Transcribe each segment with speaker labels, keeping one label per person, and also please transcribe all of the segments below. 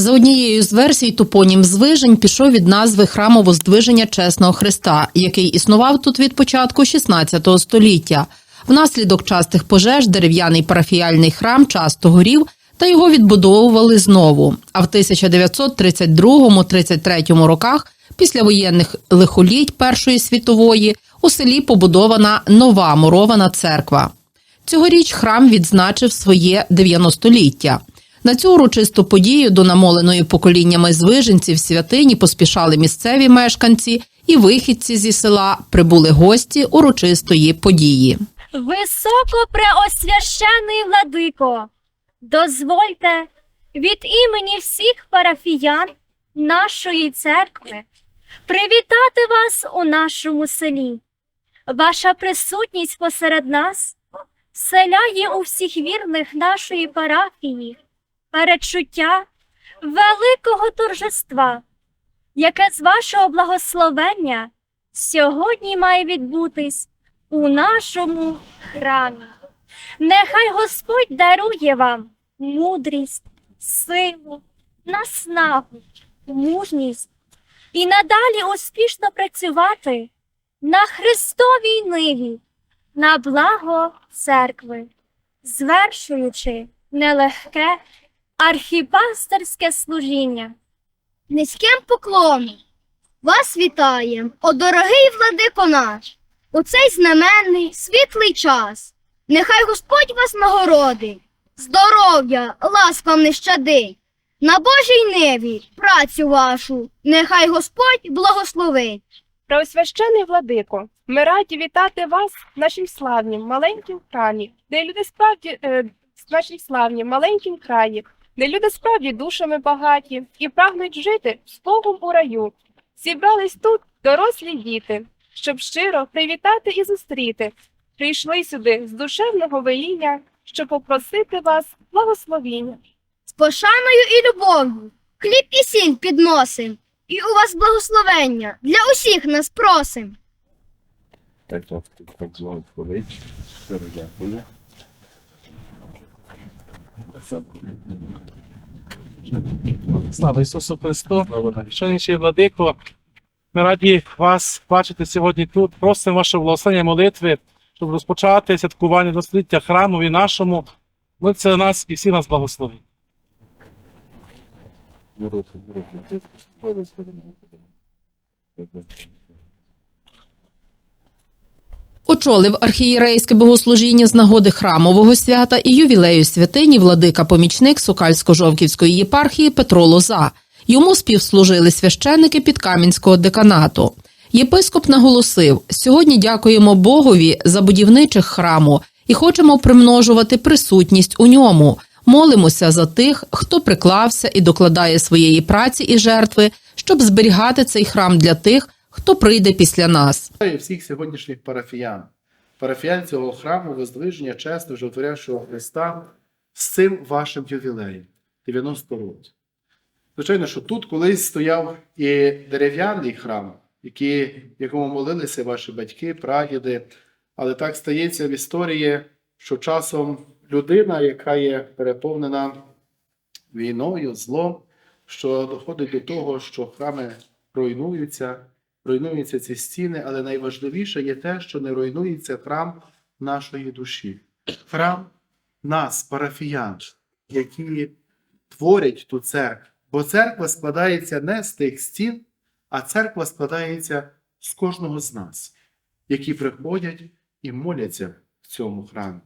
Speaker 1: За однією з версій, топонім Звижень пішов від назви храмово-здвиження Чесного Христа, який існував тут від початку 16 століття. Внаслідок частих пожеж дерев'яний парафіяльний храм часто горів, та його відбудовували знову. А в 1932-33 роках, після воєнних лихоліть Першої світової, у селі побудована нова мурована церква. Цьогоріч храм відзначив своє 90-ліття. На цю урочисту подію до намоленої поколіннями звиженців святині поспішали місцеві мешканці і вихідці зі села прибули гості урочистої події.
Speaker 2: Високо преосвящений владико, дозвольте від імені всіх парафіян нашої церкви привітати вас у нашому селі. Ваша присутність посеред нас вселяє у всіх вірних нашої парафії перечуття великого торжества, яке з вашого благословення сьогодні має відбутись у нашому храмі. Нехай Господь дарує вам мудрість, силу, наснагу, мужність і надалі успішно працювати на Христовій ниві, на благо церкви, звершуючи нелегке архіпастерське служіння.
Speaker 3: Низьким поклоном вас вітаєм, о дорогий владико наш, у цей знаменний світлий час. Нехай Господь вас нагородить, здоров'я, ласк вам не щадить. На Божій ниві працю вашу, нехай Господь благословить.
Speaker 4: Преосвящений владико, ми раді вітати вас в нашім славнім маленькім храмі, де люди справді е, в нашій славнім маленькім краї, де люди справді душами багаті і прагнуть жити з Богом у раю. Зібрались тут дорослі діти, щоб щиро привітати і зустріти. Прийшли сюди з душевного веління, щоб попросити вас благословіння.
Speaker 3: З пошаною і любов'ю, хліб і сіль підносим, і у вас благословення для усіх нас просим.
Speaker 5: Так, так, так, так звали хвилич. Щиро дякую.
Speaker 6: Слава Ісусу Христу! Шановніший владико, ми раді вас бачити сьогодні тут. Просимо ваше благословення молитви, щоб розпочати святкування до століття храмові нашому. За нас і всі нас благословить.
Speaker 5: Мороки.
Speaker 1: Очолив архієрейське богослужіння з нагоди храмового свята і ювілею святині владика помічник Сокальсько-Жовківської єпархії Петро Лоза. Йому співслужили священники Підкам'янського деканату. Єпископ наголосив: сьогодні дякуємо Богові за будівничих храму і хочемо примножувати присутність у ньому. Молимося за тих, хто приклався і докладає своєї праці і жертви, щоб зберігати цей храм для тих, хто прийде після нас.
Speaker 7: Всіх сьогоднішніх парафіян, парафіян цього храму Воздвиження чесно животворящого Христа з цим вашим ювілеєм 90 років. Звичайно, що тут колись стояв і дерев'яний храм, який, якому молилися ваші батьки, прадіди, але так стається в історії, що часом людина, яка є переповнена війною, злом, що доходить до того, що храми руйнуються, руйнуються ці стіни, але найважливіше є те, що не руйнується храм нашої душі, храм нас, парафіян, які творять ту церкву. Бо церква складається не з тих стін, а церква складається з кожного з нас, які приходять і моляться в цьому храмі.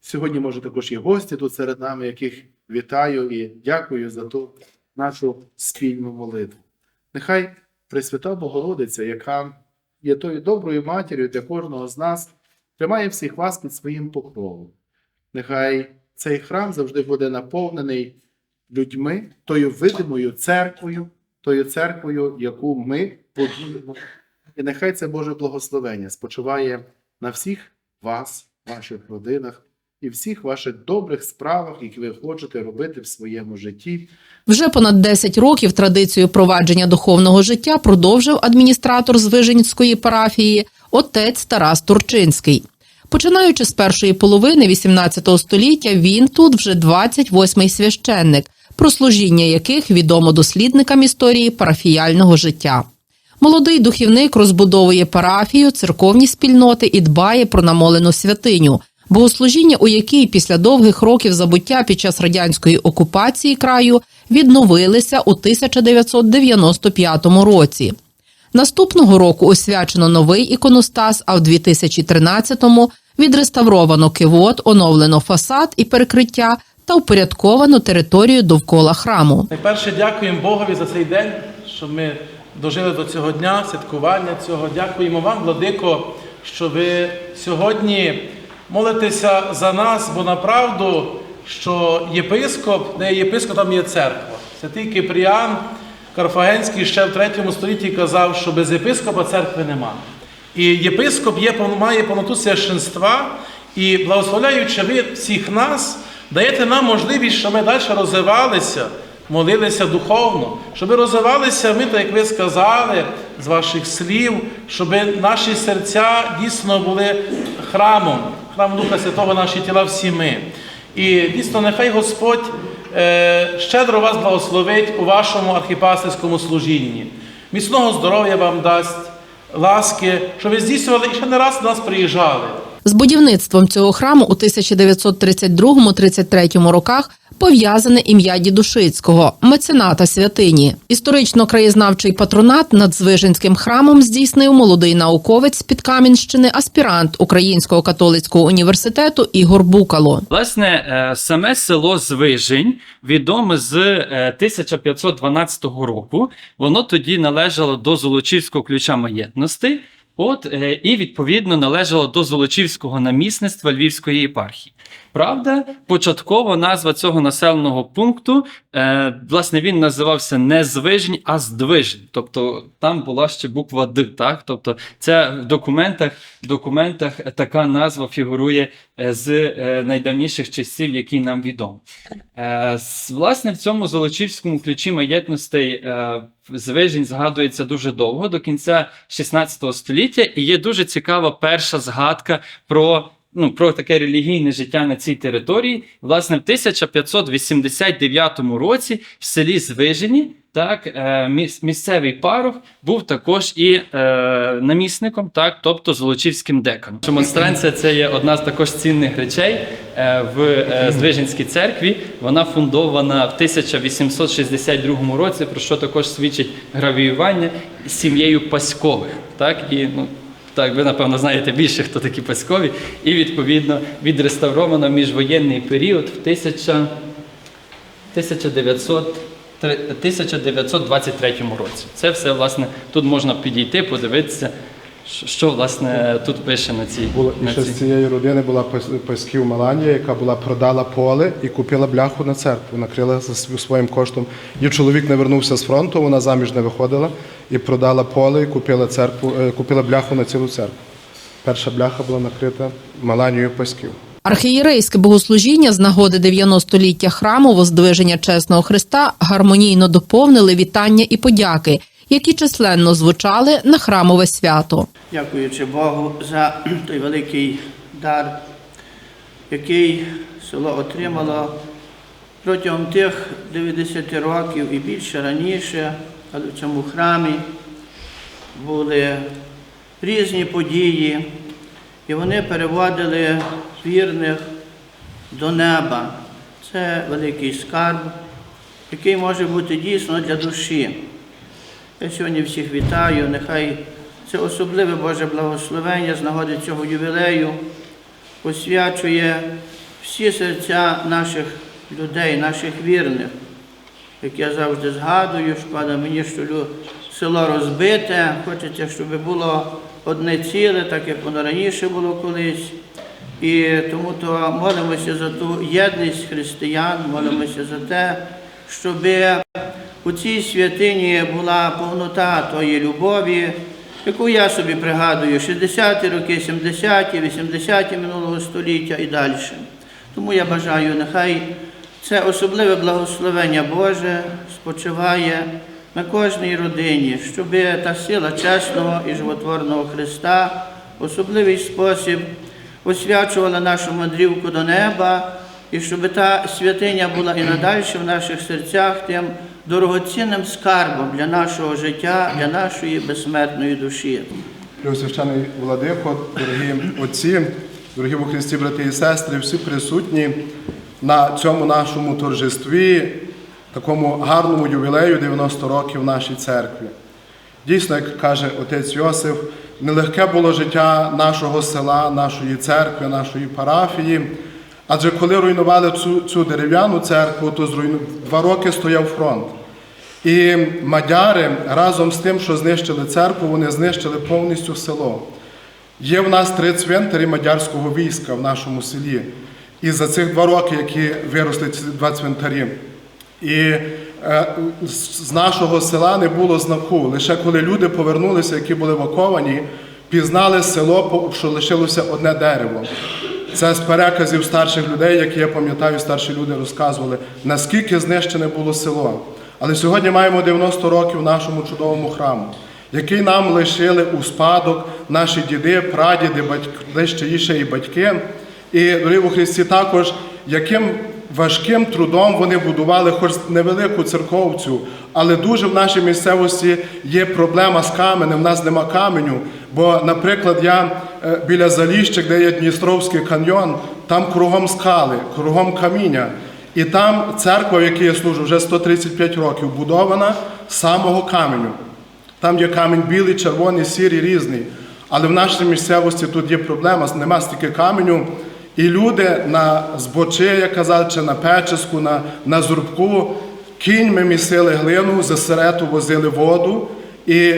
Speaker 7: Сьогодні, може, також є гості тут серед нами, яких вітаю і дякую за ту нашу спільну молитву. Нехай Пресвята Богородиця, яка є тою доброю матір'ю для кожного з нас, тримає всіх вас під своїм покровом. Нехай цей храм завжди буде наповнений людьми, тою видимою церквою, тою церквою, яку ми будуємо. І нехай це Боже благословення спочиває на всіх вас, ваших родинах і всіх ваших добрих справах, які ви хочете робити в своєму житті.
Speaker 1: Вже понад 10 років традицію провадження духовного життя продовжив адміністратор Звиженської парафії отець Тарас Турчинський. Починаючи з першої половини XVIII століття, він тут вже 28-й священник, про служіння яких відомо дослідникам історії парафіяльного життя. Молодий духівник розбудовує парафію, церковні спільноти і дбає про намолену святиню, богослужіння, у якій після довгих років забуття під час радянської окупації краю відновилися у 1995 році. Наступного року освячено новий іконостас, а в 2013-му відреставровано кивот, оновлено фасад і перекриття та упорядковано територію довкола храму.
Speaker 6: Найперше дякуємо Богові за цей день, що ми дожили до цього дня, святкування цього. Дякуємо вам, Владико, що ви сьогодні молитеся за нас, бо направду, що єпископ, не єпископ, там є церква. Святий Кипріан Карфагенський ще в 3 столітті казав, що без єпископа церкви нема. І єпископ є, має повноту священства, і благословляючи ви всіх нас, даєте нам можливість, щоб ми далі розвивалися, молилися духовно, щоб розвивалися, ми, так як ви сказали, з ваших слів, щоб наші серця дійсно були храмом, храм Духа Святого, наші тіла всі ми. І дійсно, нехай Господь е, щедро вас благословить у вашому архіпастерському служінні. Міцного здоров'я вам дасть, ласки, що ви здійснювали і ще не раз до нас приїжджали.
Speaker 1: З будівництвом цього храму у 1932-33 роках пов'язане ім'я Дідушицького, мецената святині. Історично-краєзнавчий патронат над Звижинським храмом здійснив молодий науковець з під Кам'янщини, аспірант Українського католицького університету Ігор Букало.
Speaker 8: Власне, е, саме село Звижень відоме з е, 1512 року. Воно тоді належало до Золочівського ключа маєтностей. От е, і відповідно належало до Золочівського намісництва Львівської єпархії. Правда, початково назва цього населеного пункту, е, власне, він називався не Звижень, а Здвижень. Тобто там була ще буква Д. Так? Тобто, це в документах, в документах така назва фігурує е, з е, найдавніших часів, які нам відомі. Е, Власне, в цьому Золочівському ключі маєтностей е, Звижень згадується дуже довго, до кінця 16 століття, і є дуже цікава перша згадка про. Ну, про таке релігійне життя на цій території. Власне, в 1589 році в селі Звижені так, е, міс- місцевий парох був також і е, намісником, так, тобто Золочівським деканом. Монстранція це є одна з також цінних речей е, в е, Звиженській церкві. Вона фундована в 1862 році, про що також свідчить гравіювання сім'єю Паськових. Так, і, ну, так, ви напевно знаєте більше, хто такі Паськові. І відповідно відреставровано міжвоєнний період в 1000 1900 1923 році. Це все, власне, тут можна підійти, подивитися, що, власне тут пише на цій.
Speaker 9: Було і ще з цієї родини була пас- пасків Маланія, яка була продала поле і купила бляху на церкву, накрила за своїм коштом. Її чоловік не вернувся з фронту, вона заміж не виходила і продала поле і купила церкву, е, купила бляху на цілу церкву. Перша бляха була накрита Маланією пасків.
Speaker 1: Архієрейське богослужіння з нагоди 90-ліття храму Воздвиження Чесного Христа гармонійно доповнили вітання і подяки, які численно звучали на храмове свято.
Speaker 10: дякуючи Богу за той великий дар, який село отримало протягом тих 90 років і більше раніше, але в цьому храмі були різні події, і вони переводили вірних до неба. Це великий скарб, який може бути дійсно для душі. Я сьогодні всіх вітаю. Нехай це особливе Боже благословення з нагоди цього ювілею освячує всі серця наших людей, наших вірних. Як я завжди згадую, шкода мені, що село розбите, хочеться, щоб було одне ціле, так як воно раніше було колись. І тому то молимося за ту єдність християн, молимося за те, щоби у цій святині була повнота тої любові, яку я собі пригадую 60-ті роки, 70-ті, 80-ті минулого століття і далі. Тому я бажаю, нехай це особливе благословення Боже спочиває на кожній родині, щоб та сила чесного і животворного Христа в особливий спосіб освячувала нашу мандрівку до неба і щоб та святиня була і надалі в наших серцях тим дорогоцінним скарбом для нашого життя, для нашої безсмертної душі.
Speaker 9: Преосвящений Владико, дорогі отці, дорогі у Христі, брати і сестри, всі присутні на цьому нашому торжестві, такому гарному ювілею 90 років нашій церкві. Дійсно, як каже отець Йосиф, нелегке було життя нашого села, нашої церкви, нашої парафії. Адже коли руйнували цю, цю дерев'яну церкву, то зруйну... два роки стояв фронт. І мадяри разом з тим, що знищили церкву, вони знищили повністю село. Є в нас три цвинтарі мадярського війська в нашому селі. І за цих два роки, які виросли ці два цвинтарі, і е, з нашого села не було знаку. Лише коли люди повернулися, які були еваковані, пізнали село, що лишилося одне дерево. Це з переказів старших людей, які я пам'ятаю, старші люди розказували, наскільки знищене було село. Але сьогодні маємо 90 років нашому чудовому храму, який нам лишили у спадок наші діди, прадіди, батьки, ще і батьки. І дорогі у Христі також, яким важким трудом вони будували хоч невелику церковцю, але дуже в нашій місцевості є проблема з каменем, в нас нема каменю. Бо, наприклад, я е, біля Заліщик, де є Дністровський каньйон, там кругом скали, кругом каміння. І там церква, в якій я служу, вже 135 років, будована з самого каменю. Там є камінь білий, червоний, сірий, різний. Але в нашій місцевості тут є проблема, нема стільки каменю. І люди на збочи, як казали, чи на печеску, на, на зурбку, кіньми місили глину, за серету возили воду і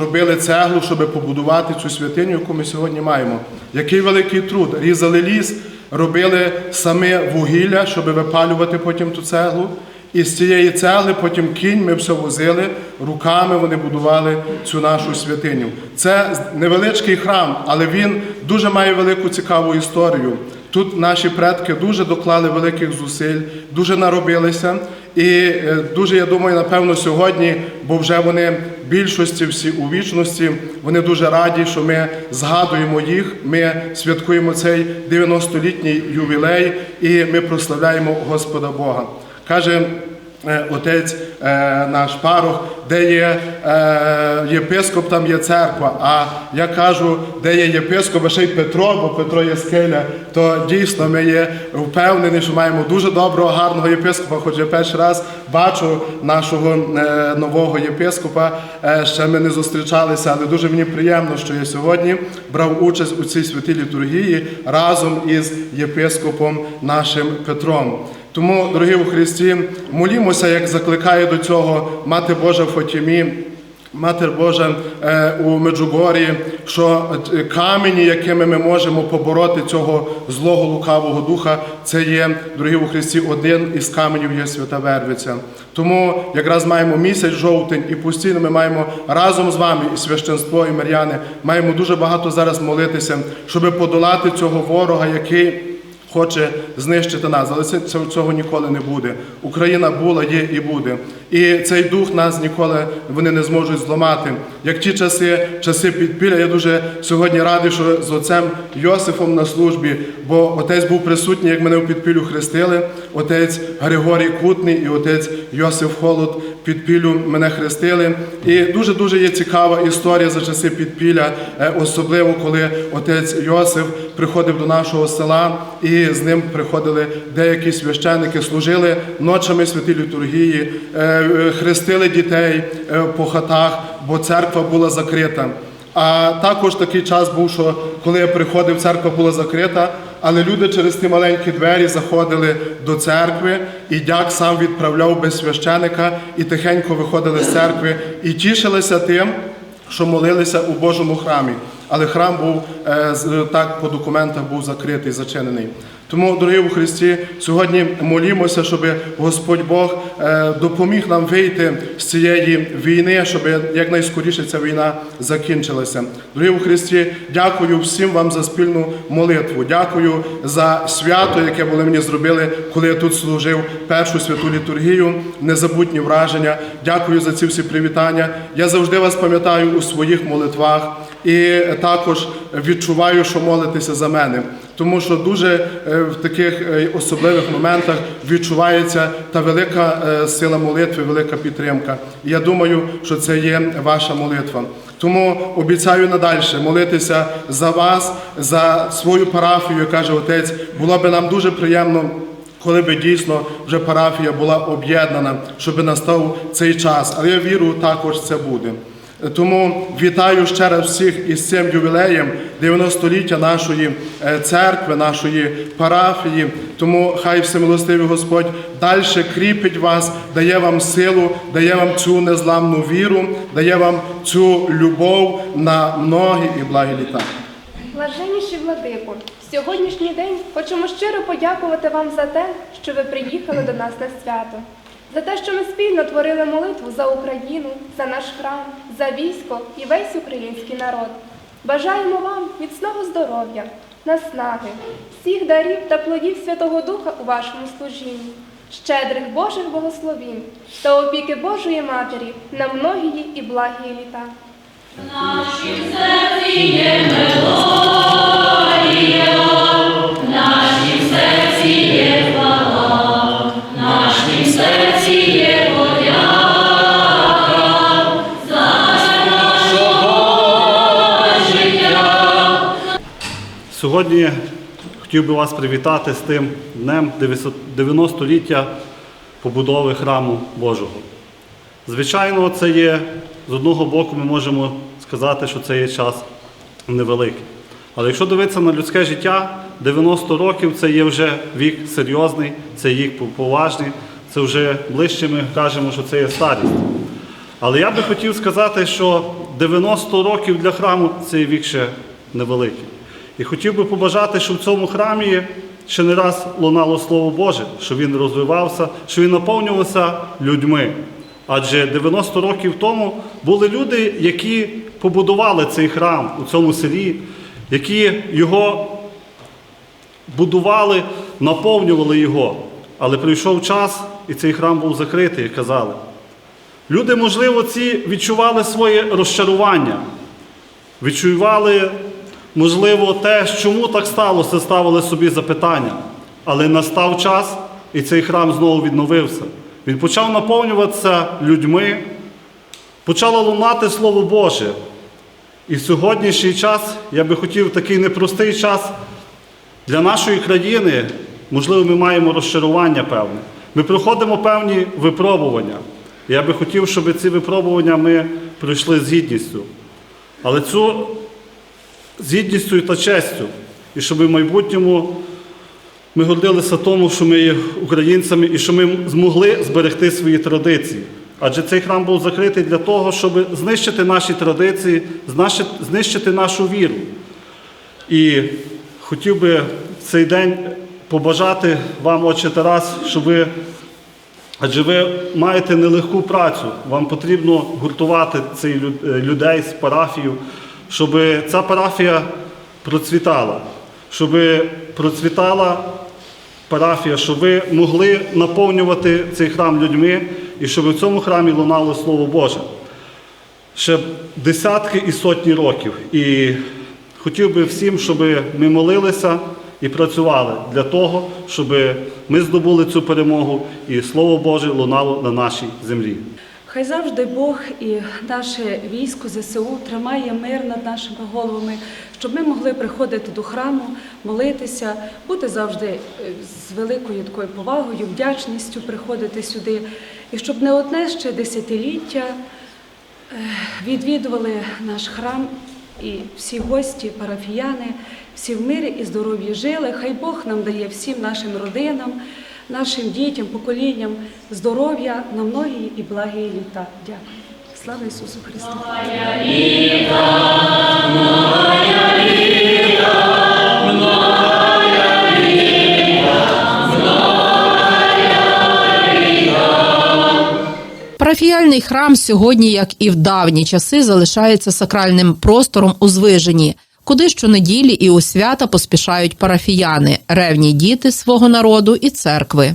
Speaker 9: робили цеглу, щоб побудувати цю святиню, яку ми сьогодні маємо. Який великий труд. Різали ліс, робили саме вугілля, щоб випалювати потім ту цеглу. І з цієї цегли потім кіньми все возили, руками вони будували цю нашу святиню. Це невеличкий храм, але він дуже має велику цікаву історію. Тут наші предки дуже доклали великих зусиль, дуже наробилися. І е, дуже, я думаю, напевно, сьогодні, бо вже вони більшості всі у вічності, вони дуже раді, що ми згадуємо їх, ми святкуємо цей 90-літній ювілей і ми прославляємо Господа Бога. Каже е, отець е, наш парох, де є е, єпископ, там є церква. А я кажу, де є єпископ, а ще й Петро, бо Петро є скеля, то дійсно ми є впевнені, що маємо дуже доброго, гарного єпископа. Хоч я перший раз бачу нашого нового єпископа. Ще ми не зустрічалися, але дуже мені приємно, що я сьогодні брав участь у цій святій літургії разом із єпископом нашим Петром. Тому, дорогі у Христі, молімося, як закликає до цього Мати Божа в Фатімі, Матір Божа е, у Меджугорі, що е, камені, якими ми можемо побороти цього злого лукавого духа, це є, дорогі у Христі, один із каменів є Свята Вервиця. Тому якраз маємо місяць жовтень, і постійно ми маємо разом з вами, і священство, і Мар'яни, маємо дуже багато зараз молитися, щоб подолати цього ворога, який хоче знищити нас, але цього ніколи не буде. Україна була, є і буде. І цей дух нас ніколи вони не зможуть зламати. Як ті часи, часи підпілля, я дуже сьогодні радий, що з отцем Йосифом на службі, бо отець був присутній, як мене в підпіллю хрестили, отець Григорій Кутний і отець Йосиф Холод підпіллю мене хрестили. І дуже дуже є цікава історія за часи підпілля, е, особливо коли отець Йосиф приходив до нашого села, і з ним приходили деякі священники, служили ночами святі літургії, е, хрестили дітей е, по хатах, бо церква була закрита. А також такий час був, що коли я приходив, церква була закрита, але люди через ті маленькі двері заходили до церкви, і дяк сам відправляв без священика і тихенько виходили з церкви і тішилися тим, що молилися у Божому храмі. Але храм був е, так по документах був закритий, зачинений. Тому, дорогі у Христі, сьогодні молімося, щоб Господь Бог е, допоміг нам вийти з цієї війни, щоб якнайскоріше ця війна закінчилася. Дорогі у Христі, дякую всім вам за спільну молитву. Дякую за свято, яке були мені зробили, коли я тут служив першу святу літургію. Незабутні враження. Дякую за ці всі привітання. Я завжди вас пам'ятаю у своїх молитвах і також відчуваю, що молитеся за мене. тому що дуже е, в таких е, особливих моментах відчувається та велика е, сила молитви, велика підтримка. Я думаю, що це є ваша молитва. Тому обіцяю надальше молитися за вас, за свою парафію, каже отець. Було би нам дуже приємно. Коли би дійсно вже парафія була об'єднана, щоб настав цей час. Але я вірю, також це буде. Тому вітаю ще раз всіх із цим ювілеєм 90-ліття нашої е, церкви, нашої парафії. Тому хай всемилостивий Господь далі кріпить вас, дає вам силу, дає вам цю незламну віру, дає вам цю любов на многі і благі літа.
Speaker 4: Блаженніші владику, в сьогоднішній день хочемо щиро подякувати вам за те, що ви приїхали до нас на свято, за те, що ми спільно творили молитву за Україну, за наш храм, за військо і весь український народ. Бажаємо вам міцного здоров'я, наснаги, всіх дарів та плодів Святого Духа у вашому служінні, щедрих Божих благословінь та опіки Божої Матері на многії і благі літа.
Speaker 11: Сьогодні хотів би вас привітати з тим днем 90-ліття побудови храму Божого. Звичайно, це є, з одного боку, ми можемо сказати, що це є час невеликий. Але якщо дивитися на людське життя, 90 років це є вже вік серйозний, це вік поважний, це вже ближче ми кажемо, що це є старість. Але я би хотів сказати, що 90 років для храму це вік ще невеликий. І хотів би побажати, щоб в цьому храмі ще не раз лунало Слово Боже, щоб він розвивався, щоб він наповнювався людьми. Адже 90 років тому були люди, які побудували цей храм у цьому селі, які його будували, наповнювали його. Але прийшов час, і цей храм був закритий, казали. Люди, можливо, ці відчували своє розчарування, відчували, можливо, те, чому так сталося, ставили собі запитання. Але настав час, і цей храм знову відновився. Він почав наповнюватися людьми, почало лунати Слово Боже. І в сьогоднішній час я би хотів такий непростий час для нашої країни, можливо, ми маємо розчарування певне. Ми проходимо певні випробування. Я би хотів, щоб ці випробування ми пройшли з гідністю. Але цю з гідністю та честю, і щоб в майбутньому ми гордилися тому, що ми є українцями і що ми змогли зберегти свої традиції. Адже цей храм був закритий для того, щоб знищити наші традиції, знищити нашу віру. І хотів би в цей день побажати вам, отче Тарас, щоб ви, адже ви маєте нелегку працю, вам потрібно гуртувати цих людей з парафію, щоб ця парафія процвітала, щоб процвітала парафія, щоб ви могли наповнювати цей храм людьми і щоб в цьому храмі лунало Слово Боже. Ще десятки і сотні років. І хотів би всім, щоб ми молилися і працювали для того, щоб ми здобули цю перемогу і Слово Боже лунало на нашій землі.
Speaker 12: Хай завжди Бог і наше військо ЗСУ тримає мир над нашими головами, щоб ми могли приходити до храму, молитися, бути завжди е, з великою такою повагою, вдячністю приходити сюди, і щоб не одне ще десятиліття е, відвідували наш храм і всі гості, парафіяни, всі в мирі і здоров'ї жили. Хай Бог нам дає всім нашим родинам, нашим дітям, поколінням здоров'я на многі і благі літа. Дякую. Слава Ісусу Христу!
Speaker 1: Парафіяльний храм сьогодні, як і в давні часи, залишається сакральним простором у звиженні, куди щонеділі і у свята поспішають парафіяни, ревні діти свого народу і церкви.